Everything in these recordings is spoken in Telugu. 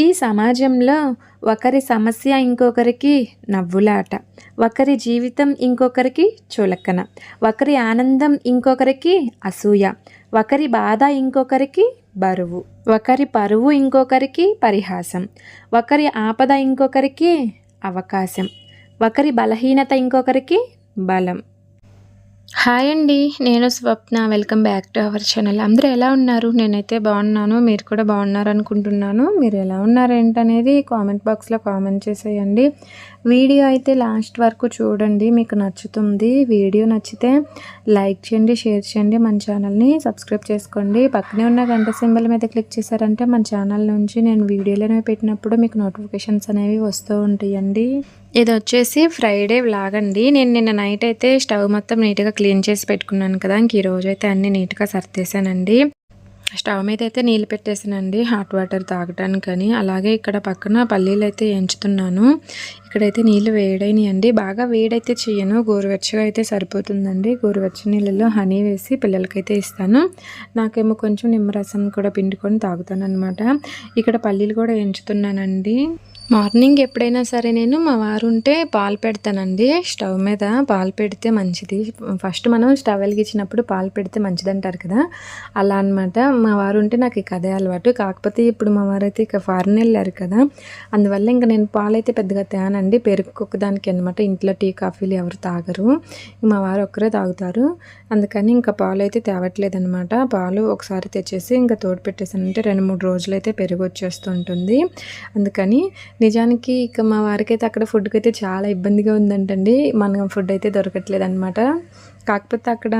ఈ సమాజంలో ఒకరి సమస్య ఇంకొకరికి నవ్వులాట ఒకరి జీవితం ఇంకొకరికి చులకన ఒకరి ఆనందం ఇంకొకరికి అసూయ ఒకరి బాధ ఇంకొకరికి బరువు ఒకరి పరువు ఇంకొకరికి పరిహాసం ఒకరి ఆపద ఇంకొకరికి అవకాశం ఒకరి బలహీనత ఇంకొకరికి బలం. హాయ్ అండి నేను Swapna. Welcome back to our channel అందరూ ఎలా ఉన్నారు? నేనైతే బాగున్నాను. మీరు కూడా బాగున్నారు అనుకుంటున్నాను మీరు ఎలా ఉన్నారు ఏంటనేది కామెంట్ బాక్స్లో కామెంట్ చేసేయండి. వీడియో అయితే లాస్ట్ వరకు చూడండి మీకు నచ్చుతుంది. వీడియో నచ్చితే లైక్ చేయండి షేర్ చేయండి మన ఛానల్ని సబ్స్క్రైబ్ చేసుకోండి. పక్కనే ఉన్న గంట సింబల్ మీద క్లిక్ చేశారంటే మన ఛానల్ నుంచి నేను వీడియోలు పెట్టినప్పుడు మీకు నోటిఫికేషన్స్ అనేవి వస్తూ ఉంటాయండి. ఇది వచ్చేసి ఫ్రైడే వ్లాగ్ అండి. నేను నిన్న నైట్ అయితే స్టవ్ మొత్తం నీట్గా క్లీన్ చేసి పెట్టుకున్నాను కదా ఇంక ఈరోజు అయితే అన్నీ నీట్గా సర్దేశానండి. స్టవ్ మీద అయితే నీళ్ళు పెట్టేసానండి హాట్ వాటర్ తాగటానికని. అలాగే ఇక్కడ పక్కన పల్లీలు అయితే ఎంచుతున్నాను. ఇక్కడైతే నీళ్ళు వేడైనాయండి. బాగా వేడైతే చేయను గోరువెచ్చగా అయితే సరిపోతుందండి. గోరువెచ్చ నీళ్ళలో హనీ వేసి పిల్లలకైతే ఇస్తాను. నాకేమో కొంచెం నిమ్మరసం కూడా పిండుకొని తాగుతాను అనమాట ఇక్కడ పల్లీలు కూడా ఎంచుతున్నానండి. మార్నింగ్ ఎప్పుడైనా సరే నేను మా వారు ఉంటే పాలు పెడతానండి. స్టవ్ మీద పాలు పెడితే మంచిది. ఫస్ట్ మనం స్టవ్ వెలిగించినప్పుడు పాలు పెడితే మంచిది అంటారు కదా. అలా అనమాట మా వారు ఉంటే నాకు ఇక అదే అలవాటు. కాకపోతే ఇప్పుడు మా వారు అయితే ఇక ఫారెన్ వెళ్ళారు కదా. అందువల్ల ఇంకా నేను పాలు అయితే పెద్దగా తేనండి. పెరుగుకొక దానికి అనమాట ఇంట్లో టీ కాఫీలు ఎవరు తాగరు. మా వారు ఒక్కరే తాగుతారు. అందుకని ఇంకా పాలు అయితే తేవట్లేదు అనమాట పాలు ఒకసారి తెచ్చేసి ఇంకా తోడు పెట్టేసానంటే రెండు మూడు రోజులు అయితే పెరుగు వచ్చేస్తుంటుంది అందుకని నిజానికి ఇక మా వారికైతే అక్కడ ఫుడ్కి అయితే చాలా ఇబ్బందిగా ఉందంటండి. మనం ఫుడ్ అయితే దొరకట్లేదు అనమాట కాకపోతే అక్కడ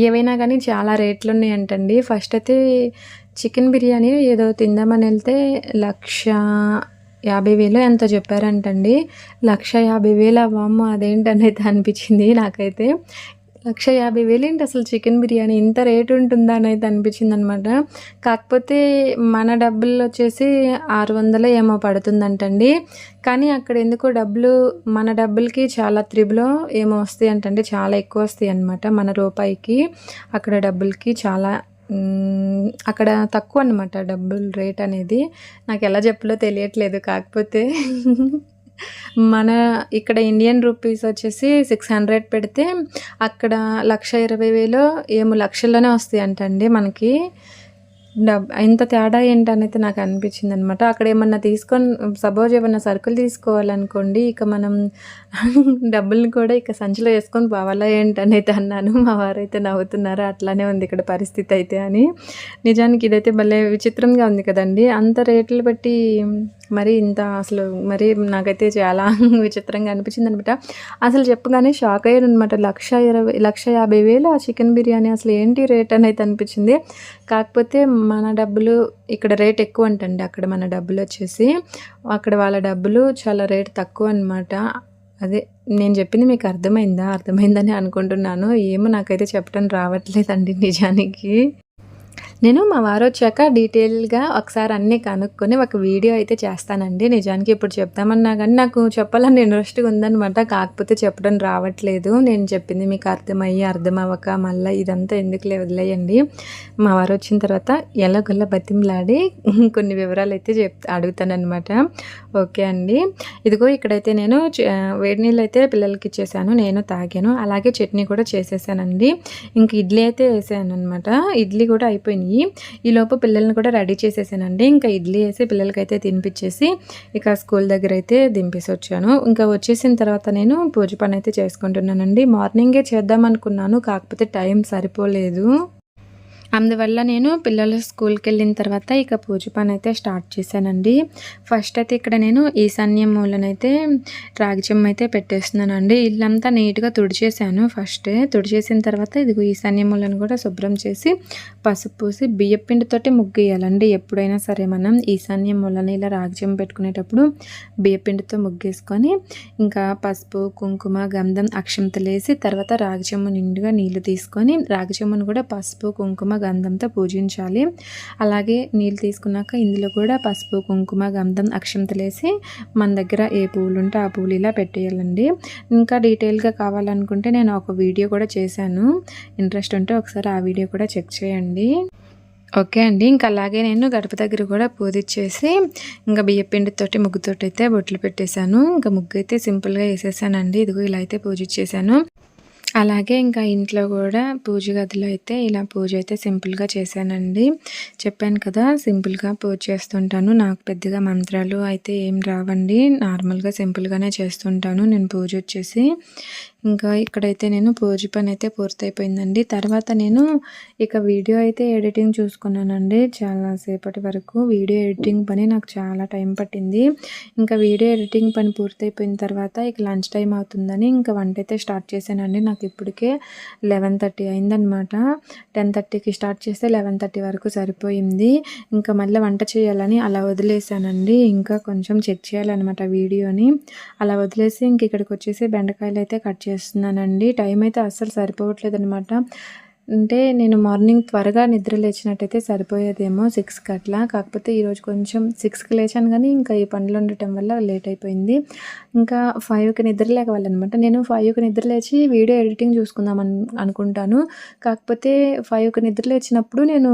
ఏవైనా కానీ చాలా రేట్లు ఉన్నాయంటండి ఫస్ట్ అయితే చికెన్ బిర్యానీ ఏదో తిందామని వెళ్తే లక్ష యాభై వేలు ఎంత చెప్పారంటండి. లక్ష యాభై వేలు అవ్వమ్మ అయితే అనిపించింది నాకైతే. లక్ష యాభై వేలు అసలు చికెన్ బిర్యానీ? ఇంత రేటు ఉంటుందా అని అయితే అనిపించింది అనమాట కాకపోతే మన డబ్బులు వచ్చేసి ఆరు వందలు ఏమో పడుతుందంటండి. కానీ అక్కడ ఎందుకో డబ్బులు మన డబ్బులకి చాలా త్రిబులో ఏమో వస్తాయి అంటండి. చాలా ఎక్కువ వస్తాయి అనమాట మన రూపాయికి. అక్కడ డబ్బులకి చాలా అక్కడ తక్కువ అనమాట డబ్బులు రేట్ అనేది. నాకు ఎలా చెప్పలో తెలియట్లేదు. కాకపోతే మన ఇక్కడ ఇండియన్ రూపీస్ వచ్చేసి సిక్స్ హండ్రెడ్ పెడితే అక్కడ లక్ష ఇరవై వేలు ఏమో లక్షల్లోనే వస్తాయి అంటండి మనకి. డబ్ ఇంత తేడా ఏంటనైతే నాకు అనిపించింది అనమాట అక్కడ ఏమన్నా తీసుకొని సపోజ్ ఏమన్నా సరుకులు తీసుకోవాలనుకోండి ఇక మనం డబ్బుల్ని కూడా ఇక సంచిలో వేసుకొని పోవాలా ఏంటనైతే అన్నాను. మా వారైతే నవ్వుతున్నారు అట్లానే ఉంది ఇక్కడ పరిస్థితి అయితే అని. నిజానికి ఇదైతే భలే విచిత్రంగా ఉంది కదండి. అంత రేట్లు బట్టి మరి ఇంత అసలు మరి నాకైతే చాలా విచిత్రంగా అనిపించింది అనమాట అసలు చెప్పగానే షాక్ అయ్యాను అనమాట లక్ష ఇరవై లక్ష యాభై వేలు ఆ చికెన్ బిర్యానీ అసలు ఏంటి రేట్ అనేది అనిపించింది. కాకపోతే మన డబ్బులు ఇక్కడ రేట్ ఎక్కువ అంటండి అక్కడ మన డబ్బులు వచ్చేసి అక్కడ వాళ్ళ డబ్బులు చాలా రేట్ తక్కువ అనమాట అదే నేను చెప్పింది మీకు అర్థమైందా? అర్థమైందని అనుకుంటున్నాను. ఏమో నాకైతే చెప్పడం రావట్లేదండి నిజానికి. నేను మా వారు వచ్చాక డీటెయిల్గా ఒకసారి అన్నీ కనుక్కొని ఒక వీడియో అయితే చేస్తానండి. నిజానికి ఇప్పుడు చెప్తామన్నా కానీ నాకు చెప్పాలని ఇంట్రెస్ట్గా ఉందనమాట కాకపోతే చెప్పడం రావట్లేదు. నేను చెప్పింది మీకు అర్థమయ్యి అర్థం అవ్వక మళ్ళీ ఇదంతా ఎందుకులే వదిలేయండి. మా వారు వచ్చిన తర్వాత ఎలాగొల్ల బతిమలాడి కొన్ని వివరాలు అయితే చెప్ అడుగుతానమాట ఓకే అండి. ఇదిగో ఇక్కడైతే నేను వేడి నీళ్ళు అయితే పిల్లలకి ఇచ్చేసాను. నేను తాగాను. అలాగే చట్నీ కూడా చేసేసానండి. ఇంక ఇడ్లీ అయితే వేసాను అనమాట ఇడ్లీ కూడా అయిపోయింది. అయిపోయినాయి ఈలోపు పిల్లల్ని కూడా రెడీ చేసేసానండి. ఇంకా ఇడ్లీ వేసి పిల్లలకైతే తినిపించేసి ఇక స్కూల్ దగ్గర అయితే దింపేసి వచ్చాను. ఇంకా వచ్చేసిన తర్వాత నేను పూజ పని అయితే చేసుకుంటున్నానండి. మార్నింగే చేద్దాం అనుకున్నాను కాకపోతే టైం సరిపోలేదు. అందువల్ల నేను పిల్లలు స్కూల్కి వెళ్ళిన తర్వాత ఇక పూజ పని అయితే స్టార్ట్ చేశానండి. ఫస్ట్ అయితే ఇక్కడ నేను ఈశాన్యం మూలనైతే రాగి అయితే పెట్టేస్తున్నానండి. ఇల్లంతా నీట్గా తుడిచేసాను ఫస్ట్. తుడిచేసిన తర్వాత ఇదిగో ఈశాన్యం మూలను కూడా శుభ్రం చేసి పసుపు పూసి బియ్య పిండితోటి ఎప్పుడైనా సరే మనం ఈశాన్యం మూలని ఇలా రాగి పెట్టుకునేటప్పుడు బియ్యపిండితో ముగ్గేసుకొని ఇంకా పసుపు కుంకుమ గంధం అక్షంతలేసి తర్వాత రాగి నిండుగా నీళ్ళు తీసుకొని రాగిచెమ్మను కూడా పసుపు కుంకుమ గంధంతో పూజించాలి. అలాగే నీళ్ళు తీసుకున్నాక ఇందులో కూడా పసుపు కుంకుమ గంధం అక్షంతలేసి మన దగ్గర ఏ పువ్వులు ఉంటే ఆ పువ్వులు ఇలా పెట్టేయాలండి. ఇంకా డీటెయిల్గా కావాలనుకుంటే నేను ఒక వీడియో కూడా చేశాను. ఇంట్రెస్ట్ ఉంటే ఒకసారి ఆ వీడియో కూడా చెక్ చేయండి. ఓకే అండి. ఇంకా అలాగే నేను గడప దగ్గర కూడా పూజిచ్చేసి ఇంకా బియ్యపిండితోటి ముగ్గుతోటి అయితే బొట్లు పెట్టేశాను. ఇంకా ముగ్గు అయితే సింపుల్గా వేసేసానండి. ఇదిగో ఇలా అయితే పూజిచ్చేసాను అలాగే ఇంకా ఇంట్లో కూడా పూజ గదిలో అయితే ఇలా పూజ అయితే సింపుల్గా చేశానండి. చెప్పాను కదా సింపుల్గా పూజ చేస్తుంటాను. నాకు పెద్దగా మంత్రాలు అయితే ఏం రావండి. నార్మల్గా సింపుల్గానే చేస్తుంటాను నేను పూజ వచ్చేసి. ఇంకా ఇక్కడైతే నేను పూజ పని అయితే పూర్తయిపోయిందండి. తర్వాత నేను ఇక వీడియో అయితే ఎడిటింగ్ చూసుకున్నానండి. చాలాసేపటి వరకు వీడియో ఎడిటింగ్ పని నాకు చాలా టైం పట్టింది. ఇంకా వీడియో ఎడిటింగ్ పని పూర్తయిపోయిన తర్వాత ఇక లంచ్ టైం అవుతుందని ఇంకా వంట అయితే స్టార్ట్ చేశానండి. నాకు ఇప్పటికే లెవెన్ థర్టీ అయిందనమాట టెన్ థర్టీకి స్టార్ట్ చేస్తే లెవెన్ థర్టీ వరకు సరిపోయింది. ఇంకా మళ్ళీ వంట చేయాలని అలా వదిలేసానండి ఇంకా కొంచెం చెక్ చేయాలన్నమాట వీడియోని. అలా వదిలేసి ఇంక ఇక్కడికి వచ్చేసి బెండకాయలు అయితే కట్ చేసి చేస్తున్నానండి. టైం అయితే అస్సలు సరిపోవట్లేదు అనమాట అంటే నేను మార్నింగ్ త్వరగా నిద్ర లేచినట్టయితే సరిపోయేదేమో సిక్స్కి అట్లా. కాకపోతే ఈరోజు కొంచెం సిక్స్కి లేచాను కానీ ఇంకా ఈ పనులు ఉండటం వల్ల లేట్ అయిపోయింది. ఇంకా ఫైవ్కి నిద్ర లేకవాలన్నమాట నేను ఫైవ్కి నిద్ర లేచి వీడియో ఎడిటింగ్ చూసుకుందాం అనుకుంటాను. కాకపోతే ఫైవ్కి నిద్ర లేచినప్పుడు నేను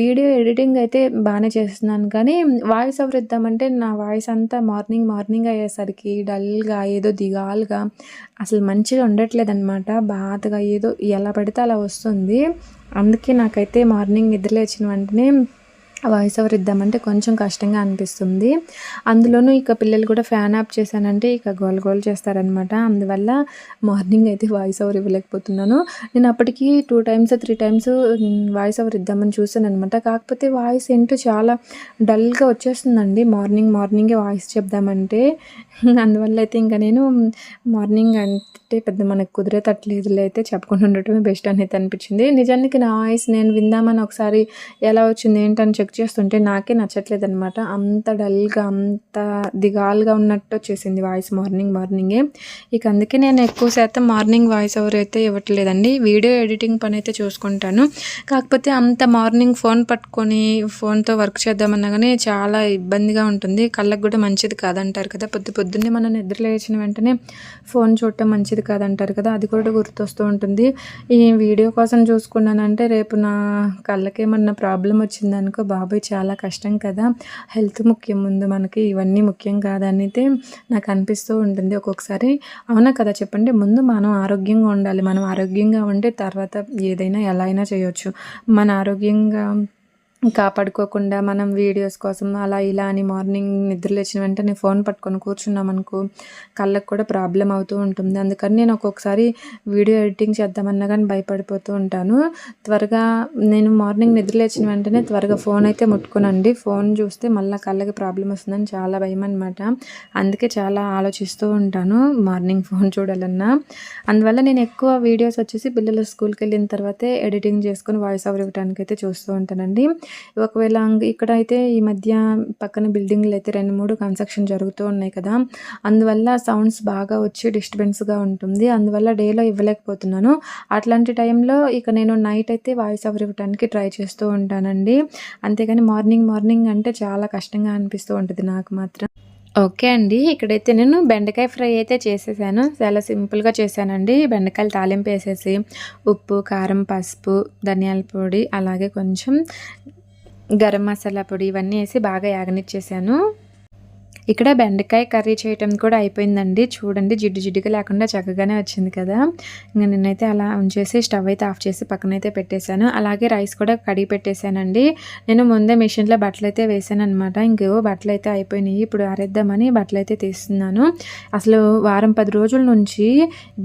వీడియో ఎడిటింగ్ అయితే బాగానే చేస్తున్నాను. కానీ వాయిస్ ఓవర్ ఇద్దామంటే నా వాయిస్ అంతా మార్నింగ్ మార్నింగ్ అయ్యేసరికి డల్గా ఏదో దిగాలుగా అసలు మంచిగా ఉండట్లేదన్నమాట. బాధగా ఏదో ఎలా పడితే అలా వస్తుంది. అందుకే నాకైతే మార్నింగ్ నిద్ర లేచిన వెంటనే వాయిస్ ఓవర్ ఇద్దామంటే కొంచెం కష్టంగా అనిపిస్తుంది. అందులోనూ ఇక పిల్లలు కూడా ఫ్యాన్ ఆఫ్ చేశానంటే ఇక గోల్ గోల్ చేస్తారనమాట అందువల్ల మార్నింగ్ అయితే వాయిస్ ఓవర్ ఇవ్వలేకపోతున్నాను. నేను అప్పటికి two times three times voice over ఇద్దామని చూశాను అనమాట కాకపోతే వాయిస్ ఏంటో చాలా డల్గా వచ్చేస్తుందండి. మార్నింగ్ మార్నింగే వాయిస్ చెప్దామంటే. అందువల్ల అయితే ఇంకా నేను మార్నింగ్ అంటే పెద్ద మనకు కుదిరేటట్లేదులే అయితే చెప్పకుండా ఉండటమే బెస్ట్ అయితే అనిపించింది. నిజానికి నా వాయిస్ నేను విందామని ఒకసారి ఎలా వచ్చింది ఏంటని చెక్ వర్క్ చేస్తుంటే నాకే నచ్చట్లేదు అనమాట అంత డల్గా అంత దిగాలుగా ఉన్నట్టు వచ్చేసింది వాయిస్ మార్నింగ్ మార్నింగే. ఇక అందుకే నేను ఎక్కువ శాతం మార్నింగ్ వాయిస్ ఓవర్ అయితే ఇవ్వట్లేదండి. వీడియో ఎడిటింగ్ పని అయితే చూసుకుంటాను. కాకపోతే అంత మార్నింగ్ ఫోన్ పట్టుకొని ఫోన్తో వర్క్ చేద్దామన్నా కానీ చాలా ఇబ్బందిగా ఉంటుంది. కళ్ళకు కూడా మంచిది కాదంటారు కదా. పొద్దు పొద్దున్నే మనం నిద్రలేచిన వెంటనే ఫోన్ చూడటం మంచిది కాదంటారు కదా. అది కూడా గుర్తొస్తూ ఉంటుంది. ఈ వీడియో కోసం చూసుకున్నానంటే రేపు నా కళ్ళకేమన్నా ప్రాబ్లం వచ్చిందనుకో బాబాయ్ చాలా కష్టం కదా. హెల్త్ ముఖ్యం ముందు మనకి ఇవన్నీ ముఖ్యం కాదని అయితే నాకు అనిపిస్తూ ఉంటుంది. ఒక్కొక్కసారి అవునా కదా చెప్పండి. ముందు మనం ఆరోగ్యంగా ఉండాలి. మనం ఆరోగ్యంగా ఉంటే తర్వాత ఏదైనా ఎలా అయినా చేయొచ్చు. మన ఆరోగ్యంగా కాపాడుకోకుండా మనం వీడియోస్ కోసం అలా ఇలా అని మార్నింగ్ నిద్ర లేచిన వెంటనే ఫోన్ పట్టుకొని కూర్చున్నామనుకో కళ్ళకు కూడా ప్రాబ్లం అవుతూ ఉంటుంది. అందుకని నేను ఒక్కొక్కసారి వీడియో ఎడిటింగ్ చేద్దామన్నా కానీ భయపడిపోతూ ఉంటాను. త్వరగా నేను మార్నింగ్ నిద్ర లేచిన వెంటనే త్వరగా ఫోన్ అయితే ముట్టుకోనండి. ఫోన్ చూస్తే మళ్ళీ కళ్ళకి ప్రాబ్లం వస్తుందని చాలా భయం అనమాట అందుకే చాలా ఆలోచిస్తూ ఉంటాను మార్నింగ్ ఫోన్ చూడాలన్నా. అందువల్ల నేను ఎక్కువ వీడియోస్ వచ్చేసి పిల్లలు స్కూల్కి వెళ్ళిన తర్వాతే ఎడిటింగ్ చేసుకొని వాయిస్ ఓవర్ ఇవ్వడానికి అయితే చూస్తూ ఉంటానండి. ఒకవేళ ఇక్కడ అయితే ఈ మధ్య పక్కన బిల్డింగ్లు అయితే రెండు మూడు కన్స్ట్రక్షన్ జరుగుతూ ఉన్నాయి కదా. అందువల్ల సౌండ్స్ బాగా వచ్చి డిస్టర్బెన్స్గా ఉంటుంది. అందువల్ల డేలో ఇవ్వలేకపోతున్నాను. అట్లాంటి టైంలో ఇక నేను నైట్ అయితే వాయిస్ ఓవర్ ఇవ్వడానికి ట్రై చేస్తూ ఉంటానండి. అంతేగాని మార్నింగ్ మార్నింగ్ అంటే చాలా కష్టంగా అనిపిస్తూ ఉంటుంది నాకు మాత్రం. ఓకే అండి. ఇక్కడైతే నేను బెండకాయ ఫ్రై అయితే చేసేసాను. చాలా సింపుల్గా చేశానండి. బెండకాయలు తాలింపు వేసేసి ఉప్పు కారం పసుపు ధనియాల పొడి అలాగే కొంచెం గరం మసాలా పొడి ఇవన్నీ వేసి బాగా యాగనిచ్చేసాను. ఇక్కడ బెండకాయ కర్రీ చేయటం కూడా అయిపోయిందండి. చూడండి జిడ్డు జిడ్డుగా లేకుండా చక్కగానే వచ్చింది కదా. ఇంకా నిన్నైతే అలా ఉంచేసి స్టవ్ అయితే ఆఫ్ చేసి పక్కనైతే పెట్టేశాను. అలాగే రైస్ కూడా కడిగి పెట్టేశానండి. నేను ముందే మిషన్లో బట్టలు అయితే వేసాను అనమాట ఇంకేవో బట్టలు అయితే అయిపోయినాయి. ఇప్పుడు ఆరేద్దామని బట్టలు అయితే తీస్తున్నాను. అసలు వారం పది రోజుల నుంచి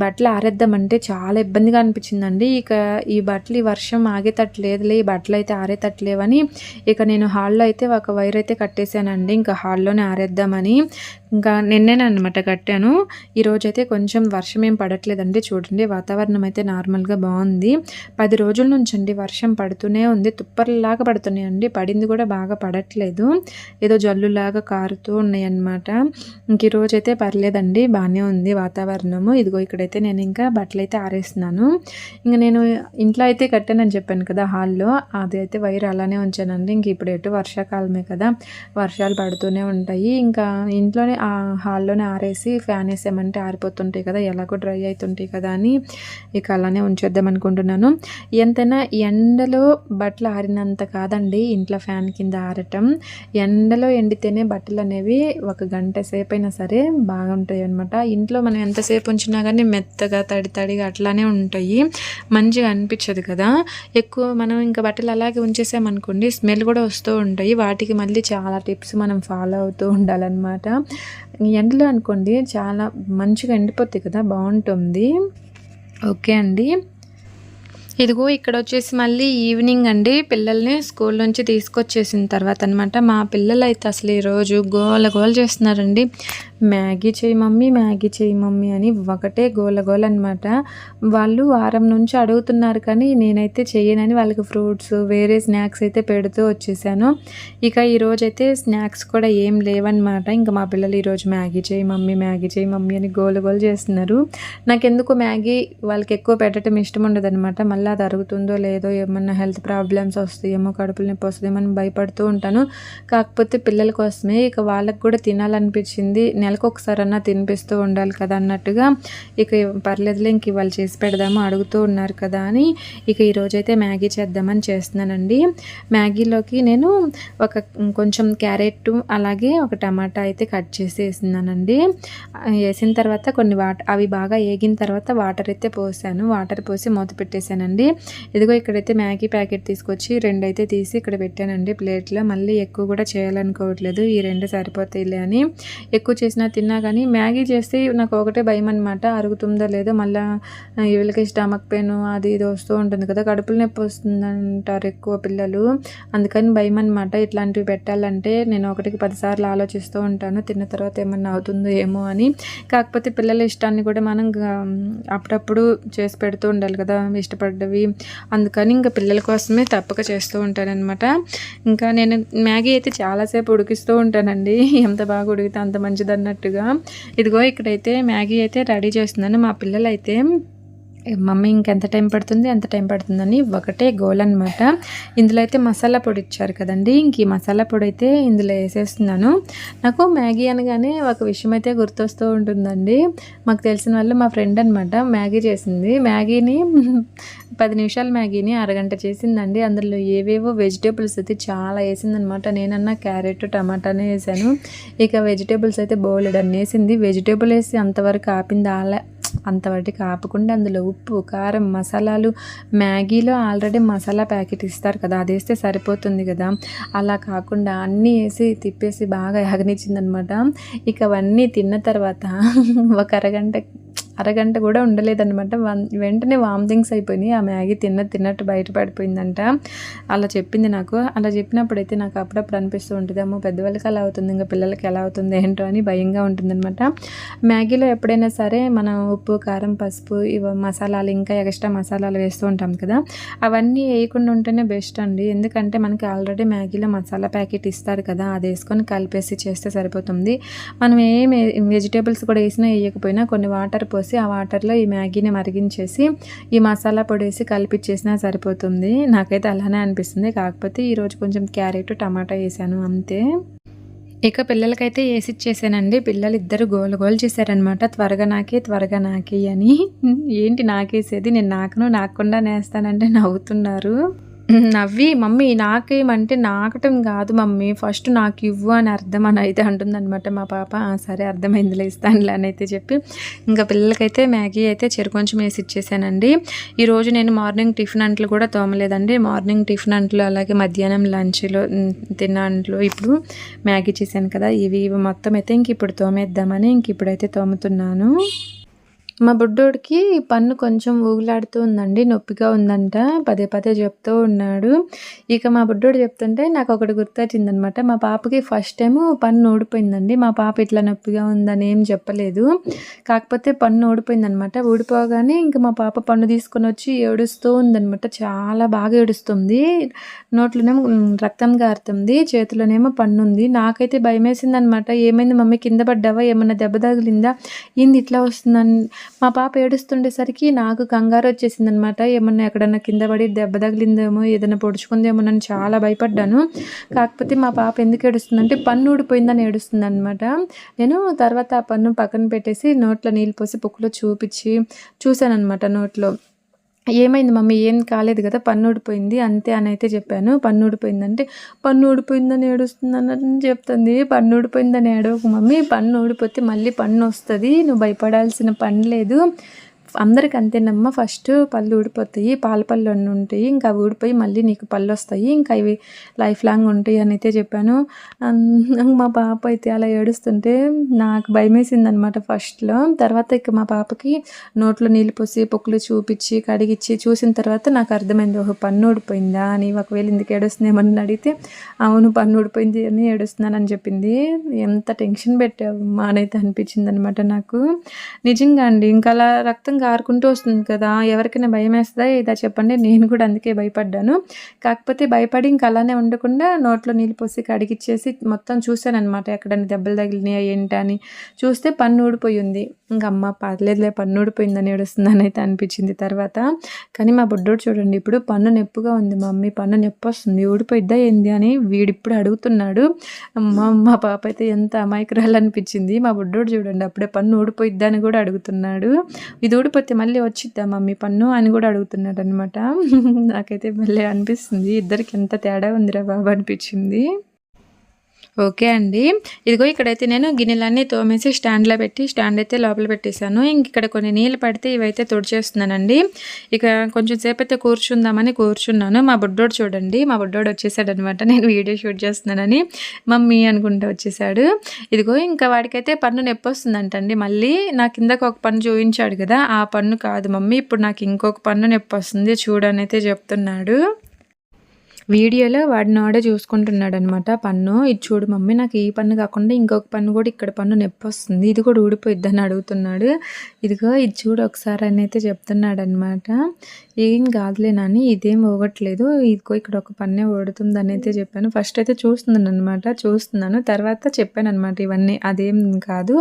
బట్టలు ఆరేద్దామంటే చాలా ఇబ్బందిగా అనిపించిందండి. ఇక ఈ బట్టలు ఈ వర్షం ఆగేటట్లేదులే ఈ బట్టలు అయితే ఆరేటట్లేవని ఇక నేను హాల్లో అయితే ఒక వైర్ అయితే కట్టేశానండి. ఇంకా హాల్లోనే ఆరేద్దాం చేద్దామని ఇంకా నిన్నేనమాట కట్టాను. ఈరోజైతే కొంచెం వర్షం ఏం పడట్లేదండి చూడండి వాతావరణం అయితే నార్మల్గా బాగుంది పది రోజుల నుంచి అండి వర్షం పడుతూనే ఉంది తుప్పర్లాగా పడుతున్నాయండి పడింది కూడా బాగా పడట్లేదు. ఏదో జల్లులాగా కారుతూ ఉన్నాయన్నమాట. ఇంక ఇంక ఈరోజైతే పర్లేదండి బాగానే ఉంది వాతావరణము. ఇదిగో ఇక్కడైతే నేను ఇంకా బట్టలు అయితే ఆరేస్తున్నాను. ఇంకా నేను ఇంట్లో అయితే కట్టానని చెప్పాను కదా హాల్లో అది అయితే వైర్ అలానే ఉంచానండి. ఇంక ఇప్పుడు ఎటు వర్షాకాలమే కదా వర్షాలు పడుతూనే ఉంటాయి. ఇంక ఇంకా ఇంట్లోనే ఆ హాల్లోనే ఆరేసి ఫ్యాన్ వేసామంటే ఆరిపోతుంటాయి కదా ఎలాగో డ్రై అవుతుంటాయి కదా అని ఇక అలానే ఉంచేద్దాం అనుకుంటున్నాను. ఎంతైనా ఎండలో బట్టలు ఆరినంత కాదండి ఇంట్లో ఫ్యాన్ కింద ఆరటం. ఎండలో ఎండితేనే బట్టలు అనేవి ఒక గంట సేపు అయినా సరే బాగుంటాయి అనమాట ఇంట్లో మనం ఎంతసేపు ఉంచినా కానీ మెత్తగా తడి తడిగా అట్లానే ఉంటాయి. మంచిగా అనిపించదు కదా. ఎక్కువ మనం ఇంకా బట్టలు అలాగే ఉంచేసామనుకోండి స్మెల్ కూడా వస్తూ ఉంటాయి. వాటికి మళ్ళీ చాలా టిప్స్ మనం ఫాలో అవుతూ ఉండాలి ఉండాలన్నమాట ఎండలో అనుకోండి చాలా మంచిగా ఎండిపోతాయి కదా బాగుంటుంది. ఓకే అండి. ఇదిగో ఇక్కడ వచ్చేసి మళ్ళీ ఈవినింగ్ అండి. పిల్లల్ని స్కూల్ నుంచి తీసుకొచ్చేసిన తర్వాత అనమాట మా పిల్లలు అయితే అసలు ఈరోజు గోల గోల చేస్తున్నారండి. మ్యాగీ చేయి మమ్మీ మ్యాగీ చేయి మమ్మీ అని ఒకటే గోల అనమాట వాళ్ళు వారం నుంచి అడుగుతున్నారు కానీ నేనైతే చేయనని వాళ్ళకి ఫ్రూట్స్ వేరే స్నాక్స్ అయితే పెడుతూ వచ్చేసాను. ఇక ఈరోజైతే స్నాక్స్ కూడా ఏం లేవన్నమాట. ఇంకా మా పిల్లలు ఈరోజు మ్యాగీ చేయి మమ్మీ మ్యాగీ చేయి మమ్మీ అని గోల గోలు చేస్తున్నారు. నాకెందుకు మ్యాగీ వాళ్ళకి ఎక్కువ పెట్టడం ఇష్టం ఉండదు అనమాట మళ్ళీ అది అరుగుతుందో లేదో ఏమన్నా హెల్త్ ప్రాబ్లమ్స్ వస్తాయేమో కడుపులు నొప్పి వస్తుందేమో అని భయపడుతూ ఉంటాను. కాకపోతే పిల్లల కోసమే ఇక వాళ్ళకి కూడా తినాలనిపించింది. నెలకు ఒకసారన్నా తినిపిస్తూ ఉండాలి కదా అన్నట్టుగా ఇక పర్లేదులే ఇంక ఇవాళ చేసి పెడదాము అడుగుతూ ఉన్నారు కదా అని ఇక ఈరోజైతే మ్యాగీ చేద్దామని చేస్తున్నానండి. మ్యాగీలోకి నేను ఒక కొంచెం క్యారెట్ అలాగే ఒక టమాటా అయితే కట్ చేసి వేసినానండి వేసిన తర్వాత కొన్ని వాటర్ అవి బాగా వేగిన తర్వాత వాటర్ అయితే పోసాను. వాటర్ పోసి మూత పెట్టేశానండి. ఇదిగో ఇక్కడైతే మ్యాగీ ప్యాకెట్ తీసుకొచ్చి రెండు అయితే తీసి ఇక్కడ పెట్టానండి ప్లేట్లో. మళ్ళీ ఎక్కువ కూడా చేయాలనుకోవట్లేదు. ఈ రెండు సరిపోతాయిలే అని ఎక్కువ చేసి చేసినా తిన్నా కానీ మ్యాగీ చేస్తే నాకు ఒకటే భయం అనమాట అరుగుతుందో లేదో మళ్ళీ వీళ్ళకి స్టమక్ పెయిన్ అది ఇది వస్తూ ఉంటుంది కదా కడుపులు నొప్పి వస్తుందంటారు ఎక్కువ పిల్లలు. అందుకని భయం అనమాట ఇట్లాంటివి పెట్టాలంటే నేను ఒకటికి పదిసార్లు ఆలోచిస్తూ ఉంటాను. తిన్న తర్వాత ఏమన్నా అవుతుందో ఏమో అని. కాకపోతే పిల్లల ఇష్టాన్ని కూడా మనం అప్పుడప్పుడు చేసి పెడుతూ ఉండాలి కదా ఇష్టపడ్డవి. అందుకని ఇంకా పిల్లల కోసమే తప్పక చేస్తూ ఉంటానన్నమాట. ఇంకా నేను మ్యాగీ అయితే చాలాసేపు ఉడికిస్తూ ఉంటానండి. ఎంత బాగా ఉడికితే అంత మంచిది అన్నట్టుగా. ఇదిగో ఇక్కడైతే మ్యాగీ అయితే రెడీ చేస్తున్నాను మా పిల్లలైతే. మమ్మీ ఇంకెంత టైం పడుతుంది ఎంత టైం పడుతుందని ఒకటే గోల్ అనమాట ఇందులో అయితే మసాలా పొడి ఇచ్చారు కదండి. ఇంక ఈ మసాలా పొడి అయితే ఇందులో వేసేస్తున్నాను. నాకు మ్యాగీ అనగానే ఒక విషయం అయితే గుర్తొస్తూ ఉంటుందండి. మాకు తెలిసిన వాళ్ళు మా ఫ్రెండ్ అనమాట మ్యాగీ చేసింది. మ్యాగీని పది నిమిషాల మ్యాగీని అరగంట చేసిందండి. అందులో ఏవేవో వెజిటేబుల్స్ అయితే చాలా వేసిందనమాట నేనన్నా క్యారెట్ టమాటానే వేసాను. ఇక వెజిటేబుల్స్ అయితే బోలెడ్ అన్నీ వేసింది వెజిటేబుల్ వేసి అంతవరకు ఆపింది అలా అంతవరకు ఆపకుండా అందులో ఉప్పు కారం మసాలాలు మ్యాగీలో ఆల్రెడీ మసాలా ప్యాకెట్ ఇస్తారు కదా అది వేస్తే సరిపోతుంది కదా. అలా కాకుండా అన్నీ వేసి తిప్పేసి బాగా యాగనిచ్చిందనమాట ఇక అవన్నీ తిన్న తర్వాత ఒక అరగంట అరగంట కూడా ఉండలేదన్నమాట. వెంటనే వామిటింగ్స్ అయిపోయినాయి. ఆ మ్యాగీ తిన్న తిన్నట్టు బయటపడిపోయిందంట అలా చెప్పింది నాకు. అలా చెప్పినప్పుడైతే నాకు అప్పుడప్పుడు అనిపిస్తూ ఉంటుంది అమ్మో పెద్దవాళ్ళకి అలా అవుతుంది ఇంకా పిల్లలకి ఎలా అవుతుంది ఏంటో అని భయంగా ఉంటుందన్నమాట. మ్యాగీలో ఎప్పుడైనా సరే మనం ఉప్పు కారం పసుపు ఇవ మసాలాలు ఇంకా ఎక్స్ట్రా మసాలాలు వేస్తూ ఉంటాం కదా. అవన్నీ వేయకుండా ఉంటేనే బెస్ట్ అండి. ఎందుకంటే మనకి ఆల్రెడీ మ్యాగీలో మసాలా ప్యాకెట్ ఇస్తారు కదా అది వేసుకొని కలిపేసి చేస్తే సరిపోతుంది. మనం ఏం వెజిటేబుల్స్ కూడా వేసినా వేయకపోయినా కొన్ని వాటర్ పోసి పోసి ఆ వాటర్లో ఈ మ్యాగీని మరిగించేసి ఈ మసాలా పొడి వేసి కలిపిచ్చేసినా సరిపోతుంది. నాకైతే అలానే అనిపిస్తుంది. కాకపోతే ఈరోజు కొంచెం క్యారెట్ టమాటా వేసాను అంతే. ఇక పిల్లలకైతే వేసి ఇచ్చేసానండి పిల్లలు ఇద్దరు గోలు గోలు చేశారనమాట త్వరగా నాకే త్వరగా నాకే అని. ఏంటి నాకేసేది? నేను నాకును నాకుండా నేస్తానంటే నవ్వుతున్నారు. నవ్వి మమ్మీ నాకేమంటే నాకటం కాదు మమ్మీ ఫస్ట్ నాకు ఇవ్వు అని అర్థం అని అయితే అంటుందనమాట మా పాప. సరే అర్థమైందిలే ఇస్తానులే అని అయితే చెప్పి ఇంకా పిల్లలకైతే మ్యాగీ అయితే చెరు కొంచెం వేసి ఇచ్చేసానండి. ఈరోజు నేను మార్నింగ్ టిఫిన్ అంట్లు కూడా తోమలేదండి. మార్నింగ్ టిఫిన్ అంట్లు అలాగే మధ్యాహ్నం లంచ్లో తిన్న అంట్లు ఇప్పుడు మ్యాగీ చేశాను కదా ఇవి ఇవి మొత్తం అయితే ఇంక ఇప్పుడు తోమేద్దామని ఇంక ఇప్పుడైతే తోముతున్నాను. మా బుడ్డోడికి పన్ను కొంచెం ఊగులాడుతూ ఉందండి నొప్పిగా ఉందంట పదే పదే చెప్తూ ఉన్నాడు. ఇక మా బుడ్డోడు చెప్తుంటే నాకు ఒకటి గుర్తొచ్చిందనమాట. మా పాపకి ఫస్ట్ టైము పన్ను ఊడిపోయిందండి. మా పాప ఇట్లా నొప్పిగా ఉందని ఏం చెప్పలేదు. కాకపోతే పన్ను ఊడిపోయిందనమాట. ఊడిపోగానే ఇంకా మా పాప పన్ను తీసుకొని వచ్చి ఏడుస్తూ ఉందనమాట. చాలా బాగా ఏడుస్తుంది. నోట్లోనేమో రక్తం గారుతుంది చేతిలోనేమో పన్ను ఉంది నాకైతే భయం వేసిందనమాట ఏమైంది మమ్మీ కింద పడ్డావా? ఏమన్నా దెబ్బ తగిలిందా? ఏంది ఇట్లా వస్తుందని మా పాప ఏడుస్తుండేసరికి నాకు కంగారు వచ్చేసింది అనమాట ఏమన్నా ఎక్కడన్నా కింద పడి దెబ్బ తగిలిందేమో ఏదైనా పొడుచుకుందేమో అని చాలా భయపడ్డాను. కాకపోతే మా పాప ఎందుకు ఏడుస్తుందంటే పన్ను ఊడిపోయిందని ఏడుస్తుంది అనమాట నేను తర్వాత ఆ పన్ను పక్కన పెట్టేసి నోట్లో నీళ్ళు పోసి పొక్కులో చూపించి చూశానమాట అనమాట నోట్లో. ఏమైంది మమ్మీ? ఏం కాలేదు కదా పన్ను ఊడిపోయింది అంతే అని అయితే చెప్పాను. పన్ను ఊడిపోయిందంటే పన్ను ఊడిపోయిందని ఏడుస్తుంది అన్నట్టు చెప్తుంది. పన్ను ఊడిపోయిందని ఏడవకు మమ్మీ. పన్ను ఊడిపోతే మళ్ళీ పన్ను వస్తుంది. నువ్వు భయపడాల్సిన పని లేదు. అందరికి అంతేనమ్మా. ఫస్ట్ పళ్ళు ఊడిపోతాయి పాల పళ్ళు అన్నీ ఉంటాయి ఇంకా అవి ఊడిపోయి మళ్ళీ నీకు పళ్ళు వస్తాయి ఇంకా ఇవి లైఫ్ లాంగ్ ఉంటాయి అని అయితే చెప్పాను. మా పాప అయితే అలా ఏడుస్తుంటే నాకు భయం వేసింది అనమాట ఫస్ట్లో. తర్వాత ఇక మా పాపకి నోట్లో నీళ్ళు పోసి పొక్కులు చూపించి కడిగిచ్చి చూసిన తర్వాత నాకు అర్థమైంది ఓహో పన్ను ఊడిపోయిందా అని. ఒకవేళ ఇందుకు ఏడుస్తుందేమని అడిగితే అవును పన్ను ఊడిపోయింది అని ఏడుస్తున్నానని చెప్పింది. ఎంత టెన్షన్ పెట్టావు మా అనైతే అనిపించింది అనమాట నాకు. నిజంగా అండి ఇంకా అలా రక్తం కారుకుంటూ వస్తుంది కదా ఎవరికైనా భయం వేస్తుందా ఇదా చెప్పండి నేను కూడా అందుకే భయపడ్డాను. కాకపోతే భయపడి ఇంకా అలానే ఉండకుండా నోట్లో నీళ్ళు పోసి కడిగిచ్చేసి మొత్తం చూశాను అనమాట ఎక్కడైనా దెబ్బలు తగిలినాయా ఏంటి అని. చూస్తే పన్ను ఊడిపోయి ఉంది. ఇంకా అమ్మ పర్లేదులే పన్ను ఊడిపోయిందని ఏడుస్తుందని అయితే అనిపించింది తర్వాత. కానీ మా బుడ్డోడు చూడండి ఇప్పుడు పన్ను నొప్పుగా ఉంది మమ్మీ పన్ను నొప్పి వస్తుంది ఊడిపోయిద్దా ఏంది అని వీడిప్పుడు అడుగుతున్నాడు. మా మా పాప అయితే ఎంత అమాయకురాలు అనిపించింది. మా బుడ్డోడు చూడండి అప్పుడే పన్ను ఊడిపోయిద్దా అని కూడా అడుగుతున్నాడు. ఇది లేకపోతే మళ్ళీ వచ్చిద్దా మమ్మీ పన్ను అని కూడా అడుగుతున్నాడు అనమాట నాకైతే మళ్ళీ అనిపిస్తుంది. ఇద్దరికి ఎంత తేడా ఉందిరా బాబు అనిపించింది. ఓకే అండి. ఇదిగో ఇక్కడైతే నేను గిన్నెలన్నీ తోమేసి స్టాండ్లో పెట్టి స్టాండ్ అయితే లోపల పెట్టేశాను. ఇంక ఇక్కడ కొన్ని నీళ్ళు పడితే ఇవైతే తుడిచేస్తున్నానండి. ఇక కొంచెం సేపు అయితే కూర్చుందామని కూర్చున్నాను. మా బుడ్డోడు చూడండి. మా బుడ్డోడు వచ్చేసాడు అనమాట నేను వీడియో షూట్ చేస్తున్నానని మమ్మీ అనుకుంటూ వచ్చేసాడు. ఇదిగో ఇంకా వాడికైతే పన్ను నొప్పి వస్తుందంటండి మళ్ళీ నా కిందకు ఒక పన్ను చూపించాడు కదా. ఆ పన్ను కాదు మమ్మీ. ఇప్పుడు నాకు ఇంకొక పన్ను నొప్పి వస్తుంది చూడనైతే చెప్తున్నాడు. వీడియోలో వాడిని వాడే చూసుకుంటున్నాడు అనమాట పన్ను. ఇది చూడు మమ్మీ నాకు ఈ పన్ను కాకుండా ఇంకొక పన్ను కూడా ఇక్కడ పన్ను నొప్పి వస్తుంది. ఇది కూడా ఊడిపోయిద్ది అని అడుగుతున్నాడు. ఇదిగో ఇది చూడు ఒకసారి అని అయితే చెప్తున్నాడు అనమాట ఏం కాదులే నాని ఇదేం పోగట్లేదు ఇదిగో ఇక్కడ ఒక పన్నే ఓడుతుంది అని అయితే చెప్పాను. ఫస్ట్ అయితే చూస్తున్నాను అనమాట చూస్తున్నాను. తర్వాత చెప్పాను అనమాట ఇవన్నీ. అదేం కాదు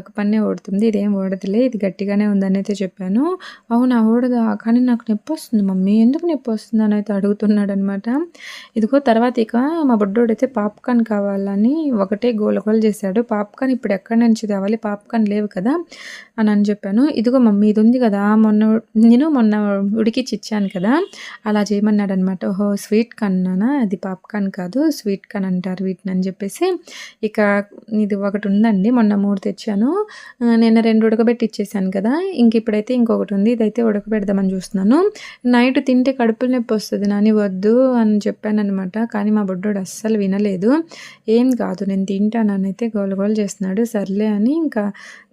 ఒక పన్నే ఓడుతుంది ఇదేం ఓడదులే ఇది గట్టిగానే ఉందని అయితే చెప్పాను. అవునా ఓడదా కానీ నాకు నొప్పి వస్తుంది మమ్మీ. ఎందుకు నొప్పి వస్తుంది అని అయితే అడుగుతున్నాడు అనమాట ఇదిగో తర్వాత ఇక మా బుడ్డోడైతే పాప్కార్న్ కావాలని ఒకటే గోలగోలు చేశాడు. పాప్కార్న్ ఇప్పుడు ఎక్కడి నుంచి తేవాలి? పాప్కార్న్ లేవు కదా అని అని చెప్పాను. ఇదిగో మమ్మీ ఇది ఉంది కదా మొన్న నేను మొన్న ఉడికిచ్చి ఇచ్చాను కదా అలా చేయమన్నాడు అనమాట ఓహో స్వీట్ కన్నానా అది పాప్కార్న్ కాదు స్వీట్ కన్ అంటారు వీటిని అని చెప్పేసి. ఇక ఇది ఒకటి ఉందండి మొన్న మూడు తెచ్చాను. నేను రెండు ఉడకబెట్టి ఇచ్చేసాను కదా ఇంక ఇప్పుడైతే ఇంకొకటి ఉంది. ఇదైతే ఉడకబెడదామని చూస్తున్నాను. నైట్ తింటే కడుపులు నొప్పి వస్తుంది నాని వద్దు అని చెప్పాను అనమాట కానీ మా బుడ్డోడు అస్సలు వినలేదు. ఏం కాదు నేను తింటానని అయితే గోలు చేస్తున్నాడు సర్లే అని ఇంకా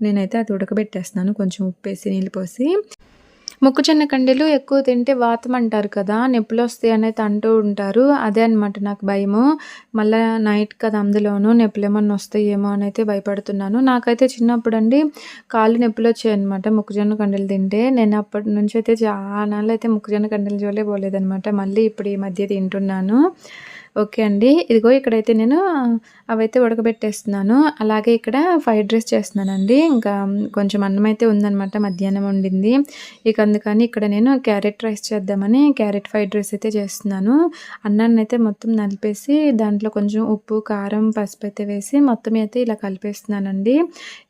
నేనైతే అది ఉడకబెట్టేస్తున్నాను. కొంచెం ఉప్పేసి నీళ్ళు పోసి. మొక్కజొన్న కండెలు ఎక్కువ తింటే వాతం అంటారు కదా నొప్పులు వస్తాయి అనేది అంటూ ఉంటారు. అదే అనమాట నాకు భయము. మళ్ళీ నైట్ కదా అందులోనూ నొప్పులు ఏమన్నా వస్తాయేమో అని అయితే భయపడుతున్నాను. నాకైతే చిన్నప్పుడు అండి కాళ్ళు నొప్పులు వచ్చాయి అనమాట మొక్కజొన్న కండెలు తింటే. నేను అప్పటి నుంచి అయితే చాలా అయితే మొక్కజొన్న కండెలు జోలే పోలేదనమాట మళ్ళీ ఇప్పుడు ఈ మధ్య తింటున్నాను. ఓకే అండి. ఇదిగో ఇక్కడైతే నేను అవైతే ఉడకబెట్టేస్తున్నాను. అలాగే ఇక్కడ ఫ్రైడ్ రైస్ చేస్తున్నానండి. ఇంకా కొంచెం అన్నం అయితే ఉందనమాట మధ్యాహ్నం వండింది. ఇక అందుకని ఇక్కడ నేను క్యారెట్ రైస్ చేద్దామని క్యారెట్ ఫ్రైడ్ రైస్ అయితే చేస్తున్నాను. అన్నాన్ని అయితే మొత్తం నలిపేసి దాంట్లో కొంచెం ఉప్పు కారం పసుపు అయితే వేసి మొత్తం అయితే ఇలా కలిపేస్తున్నానండి.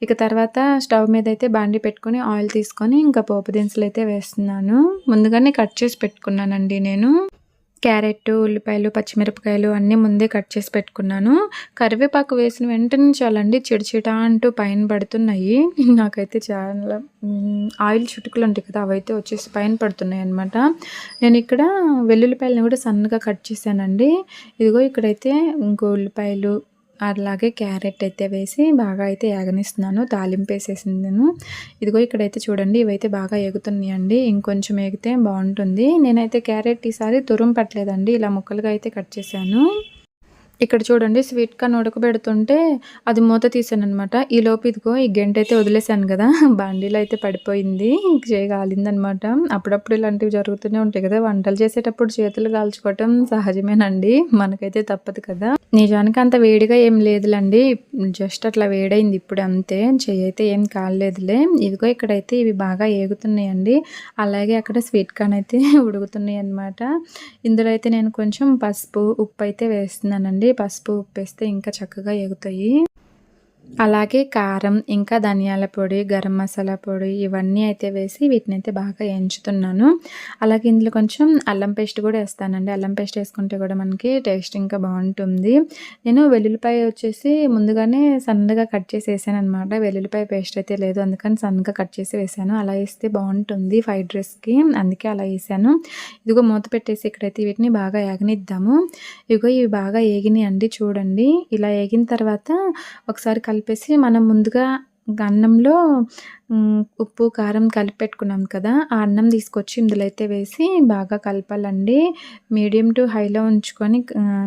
ఇక తర్వాత స్టవ్ మీద అయితే బాండి పెట్టుకొని ఆయిల్ తీసుకొని ఇంకా పోపు దినుసులు అయితే వేస్తున్నాను. ముందుగానే కట్ చేసి పెట్టుకున్నానండి నేను. క్యారెట్ ఉల్లిపాయలు పచ్చిమిరపకాయలు అన్నీ ముందే కట్ చేసి పెట్టుకున్నాను. కరివేపాకు వేసిన వెంటనే చాలండి చిడిచిట అంటూ పైన పడుతున్నాయి. నాకైతే చాలా ఆయిల్ చుట్టుకులు ఉంటాయి కదా అవైతే వచ్చేసి పైన పడుతున్నాయి అనమాట నేను ఇక్కడ వెల్లుల్లిపాయలను కూడా సన్నగా కట్ చేశానండి. ఇదిగో ఇక్కడైతే ఇంకో ఉల్లిపాయలు అలాగే క్యారెట్ అయితే వేసి బాగా అయితే ఏగనిస్తున్నాను. తాలింపు వేసేసింది నేను. ఇదిగో ఇక్కడైతే చూడండి ఇవైతే బాగా ఎగుతున్నాయండి ఇంకొంచెం ఎగితే బాగుంటుంది. నేనైతే క్యారెట్ ఈసారి తురుము పట్టలేదండి. ఇలా ముక్కలుగా అయితే కట్ చేశాను. ఇక్కడ చూడండి స్వీట్ కార్న్ ఉడకబెడుతుంటే అది మూత తీసాను అనమాట ఈ లోపు ఇదిగో ఈ గంట అయితే వదిలేసాను కదా బండిలో అయితే పడిపోయింది చేయగాలిందనమాట చేయి అప్పుడప్పుడు ఇలాంటివి జరుగుతూనే ఉంటాయి కదా వంటలు చేసేటప్పుడు చేతులు కాల్చుకోవటం సహజమేనండి మనకైతే తప్పదు కదా. నిజానికి అంత వేడిగా ఏం లేదులండి జస్ట్ అట్లా వేడైంది ఇప్పుడు అంతే చెయ్యి అయితే ఏం కాలేదులే ఇదిగో ఇక్కడైతే ఇవి బాగా ఏగుతున్నాయండి అలాగే అక్కడ స్వీట్ కార్న్ అయితే ఉడుకుతున్నాయి అనమాట ఇందులో అయితే నేను కొంచెం పసుపు ఉప్పు అయితే వేస్తున్నానండి పసుపు ఉప్పు వేస్తే ఇంకా చక్కగా ఎగుతాయి. అలాగే కారం ఇంకా ధనియాల పొడి గరం మసాలా పొడి ఇవన్నీ అయితే వేసి వీటిని అయితే బాగా ఎంచుతున్నాను. అలాగే ఇందులో కొంచెం అల్లం పేస్ట్ కూడా వేస్తానండి. అల్లం పేస్ట్ వేసుకుంటే కూడా మనకి టేస్ట్ ఇంకా బాగుంటుంది. నేను వెల్లుల్లిపాయ వచ్చేసి ముందుగానే సన్నగా కట్ చేసి వేసాను అనమాట వెల్లుల్లిపాయ పేస్ట్ అయితే లేదు అందుకని సన్నగా కట్ చేసి వేసాను. అలా వేస్తే బాగుంటుంది ఫ్రైడ్ రైస్కి. అందుకే అలా వేసాను. ఇదిగో మూత పెట్టేసి ఇక్కడైతే వీటిని బాగా ఏగనిద్దాము. ఇదిగో ఇవి బాగా ఏగినాయి అండి చూడండి. ఇలా ఏగిన తర్వాత ఒకసారి కలిపేసి మనం ముందుగా అన్నంలో ఉప్పు కారం కలిపి పెట్టుకున్నాం కదా ఆ అన్నం తీసుకొచ్చి ఇందులో అయితే వేసి బాగా కలపాలండి. మీడియం టు హైలో ఉంచుకొని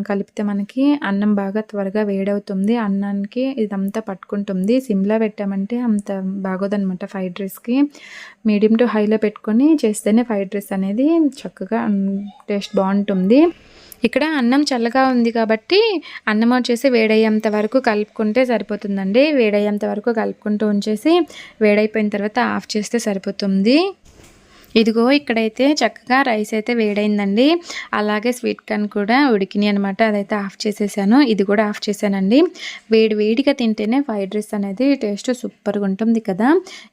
కలిపితే మనకి అన్నం బాగా త్వరగా వేడవుతుంది. అన్నానికి ఇదంతా పట్టుకుంటుంది. సిమ్లా పెట్టామంటే అంత బాగోదనమాట ఫ్రైడ్ రైస్కి. మీడియం టు హైలో పెట్టుకొని చేస్తేనే ఫ్రైడ్ రైస్ అనేది చక్కగా టేస్ట్ బాగుంటుంది. ఇక్కడ అన్నం చల్లగా ఉంది కాబట్టి అన్నం వచ్చేసి వేడయ్యేంత వరకు కలుపుకుంటే సరిపోతుందండి. వేడయ్యేంత వరకు కలుపుకుంటూ ఉంచేసి వేడైపోయిన తర్వాత ఆఫ్ చేస్తే సరిపోతుంది. ఇదిగో ఇక్కడైతే చక్కగా రైస్ అయితే వేడైందండి. అలాగే స్వీట్ కార్న్ కూడా ఉడికినాయి అనమాట అదైతే ఆఫ్ చేసేసాను. ఇది కూడా ఆఫ్ చేశానండి. వేడి వేడిగా తింటేనే ఫ్రైడ్ రైస్ అనేది టేస్ట్ సూపర్గా ఉంటుంది కదా.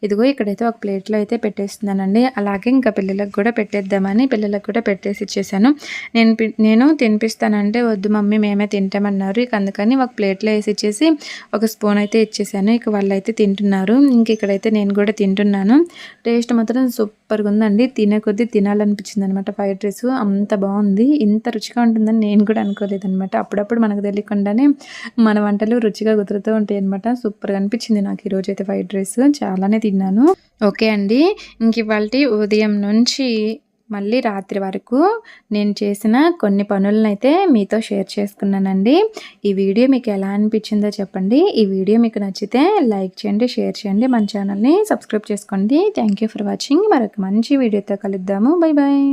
ఇదిగో ఇక్కడైతే ఒక ప్లేట్లో అయితే పెట్టేస్తున్నానండి. అలాగే ఇంకా పిల్లలకు కూడా పెట్టేద్దామని పిల్లలకు కూడా పెట్టేసి ఇచ్చేసాను. నేను నేను తినిపిస్తానంటే వద్దు మమ్మీ మేమే తింటామన్నారు. ఇక అందుకని ఒక ప్లేట్లో వేసి ఇచ్చేసి ఒక స్పూన్ అయితే ఇచ్చేసాను. ఇక వాళ్ళు అయితే తింటున్నారు. ఇంక ఇక్కడైతే నేను కూడా తింటున్నాను. టేస్ట్ మాత్రం సూపర్గా ఉందండి తినే కొద్దీ తినాలనిపించింది అనమాట ఫ్రైడ్ రైస్. అంత బాగుంది ఇంత రుచిగా ఉంటుందని నేను కూడా అనుకోలేదనమాట. అప్పుడప్పుడు మనకు తెలియకుండానే మన వంటలు రుచిగా కుదురుతూ ఉంటాయి అనమాట సూపర్గా అనిపించింది నాకు ఈరోజు అయితే ఫ్రైడ్ రైస్. చాలానే తిన్నాను. ఓకే అండి. ఇంక ఇవాళ ఉదయం నుంచి మళ్ళీ రాత్రి వరకు నేను చేసిన కొన్ని పనులను అయితే మీతో షేర్ చేసుకున్నానండి. ఈ వీడియో మీకు ఎలా అనిపించిందో చెప్పండి. ఈ వీడియో మీకు నచ్చితే లైక్ చేయండి షేర్ చేయండి మన ఛానల్ని సబ్స్క్రైబ్ చేసుకోండి. Thank for watching. మరొక మంచి వీడియోతో కలుద్దాము. Bye bye